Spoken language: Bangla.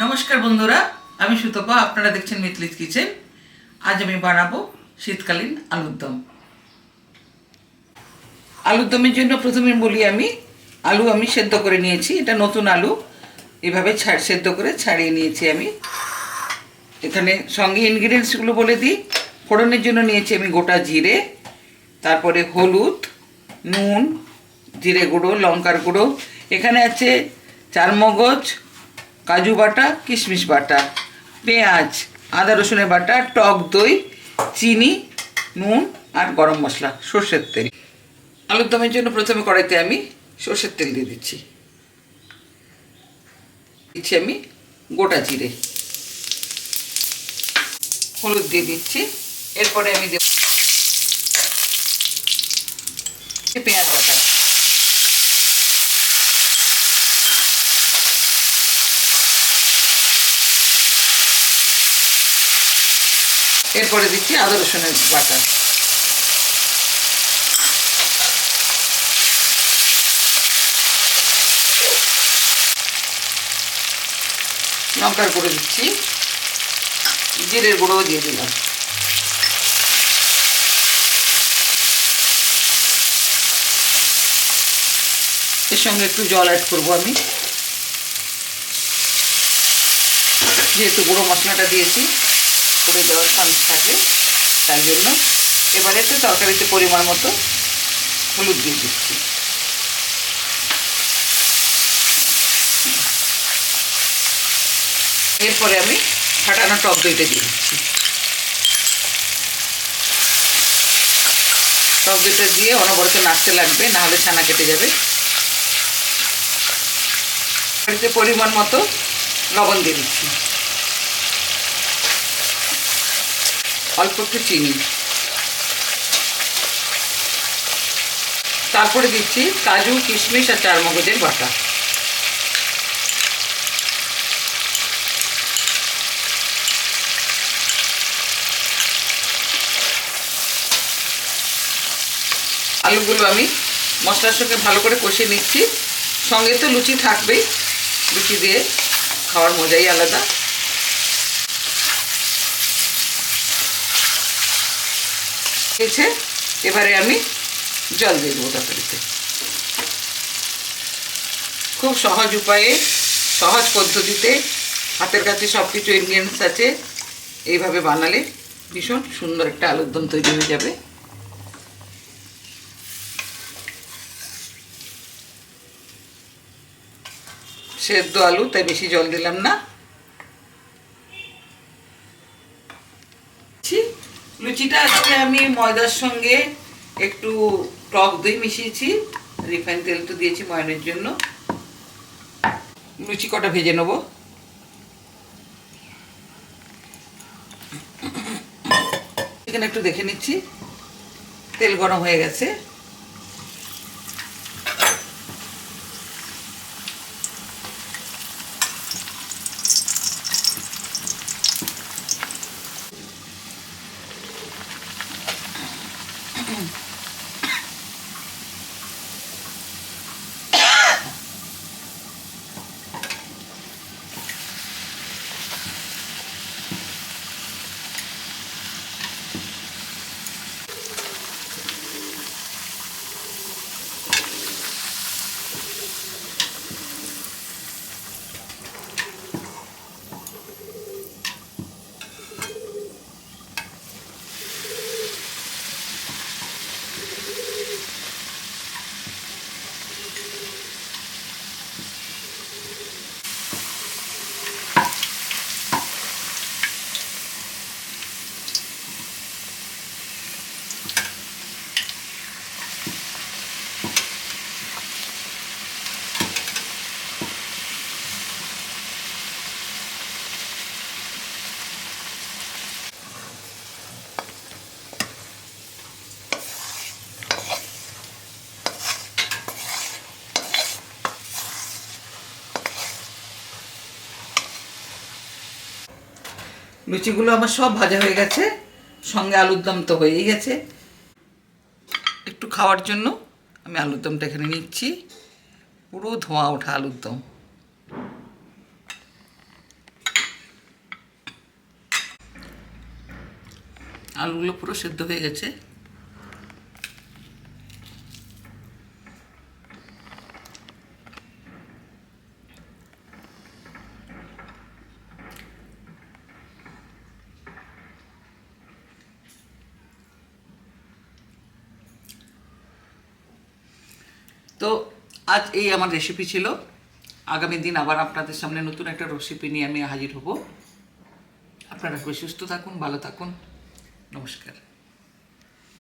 নমস্কার বন্ধুরা, আমি সুতপা, আপনারা দেখছেন মিতলিস কিচেন। আজ আমি বানাবো শীতকালীন আলুর দম। আলুর দমের জন্য প্রথমে বলি আমি, আলু আমি সেদ্ধ করে নিয়েছি, এটা নতুন আলু। এভাবে ছাড়, সেদ্ধ করে ছাড়িয়ে নিয়েছি আমি। এখানে সঙ্গে ইনগ্রিডিয়েন্টসগুলো বলে দিই। ফোড়নের জন্য নিয়েছি আমি গোটা জিরে, তারপরে হলুদ, নুন, জিরে গুঁড়ো, লঙ্কার গুঁড়ো। এখানে আছে চারমগজ কাজু বাটা, কিশমিশ বাটা, পেঁয়াজ, আদা রসুনের বাটা, টক দই, চিনি, নুন আর গরম মশলা, সর্ষের তেল। আলুর দমের জন্য প্রথমে কড়াইতে আমি সর্ষের তেল দিয়ে দিচ্ছি। দিচ্ছি আমি গোটা জিরে। হলুদ দিয়ে দিচ্ছি। এরপরে আমি দেব পেঁয়াজ বাটা। এরপরে দিচ্ছি আদা রসুনের বাটা। লঙ্কার গুঁড়ো দিচ্ছি। জিরের গুঁড়োও দিয়ে দিলাম। এর সঙ্গে একটু জল অ্যাড করব আমি। যেহেতু গুঁড়ো মশলাটা দিয়েছি। পড়ে দেওয়ার চান্স থাকে, তাই জন্য এবারে একটু তরকারিতে পরিমাণ মতো হলুদ দিয়ে দিচ্ছি। এরপরে আমি ফাটানো টক দইটা দিয়ে দিচ্ছি। টক দইটা দিয়ে অনবরত নাড়তে লাগবে, না হলে ছানা কেটে যাবে। পরিমাণ মতো লবণ দিয়ে দিচ্ছি। অল্প একটু চিনি। তারপরে দিচ্ছি কাজু, কিশমিশ আর চারমগজের বাটা। আলুগুলো আমি মশলার সঙ্গে ভালো করে কষিয়ে নিচ্ছি। সঙ্গে তো লুচি থাকবেই। লুচি দিয়ে খাওয়ার মজাই আলাদা। হয়েছে এবারে আমি জল দিয়ে দেবো তরকারিতে। খুব সহজ উপায়ে, সহজ পদ্ধতিতে হাতের কাছে সব কিছু ইনগ্রিডিয়েন্টস আছে, এইভাবে বানালে ভীষণ সুন্দর একটা আলুর দম তৈরি হয়ে যাবে। সেদ্ধ আলু, তাই বেশি জল দিলাম না। লুচিটা আজকে আমি ময়দার সঙ্গে একটু টক দই মিশিয়েছি। রিফাইন তেল তো দিয়েছি ময়নের জন্য। লুচি কটা ভেজে নেব? এখানে একটু দেখে নিচ্ছি। তেল গরম হয়ে গেছে। লুচিগুলো আমার সব ভাজা হয়ে গেছে। সঙ্গে আলুর দম তো হয়েই গেছে। একটু খাওয়ার জন্য আমি আলুর দমটা এখানে নিচ্ছি। পুরো ধোঁয়া ওঠা আলুর দম। আলুগুলো পুরো সেদ্ধ হয়ে গেছে। তো আজ এই আমার রেসিপি ছিল। আগামী দিন আবার আপনাদের সামনে নতুন একটা রেসিপি নিয়ে আমি হাজির হব। আপনারা সুস্থ থাকুন, ভালো থাকুন। নমস্কার।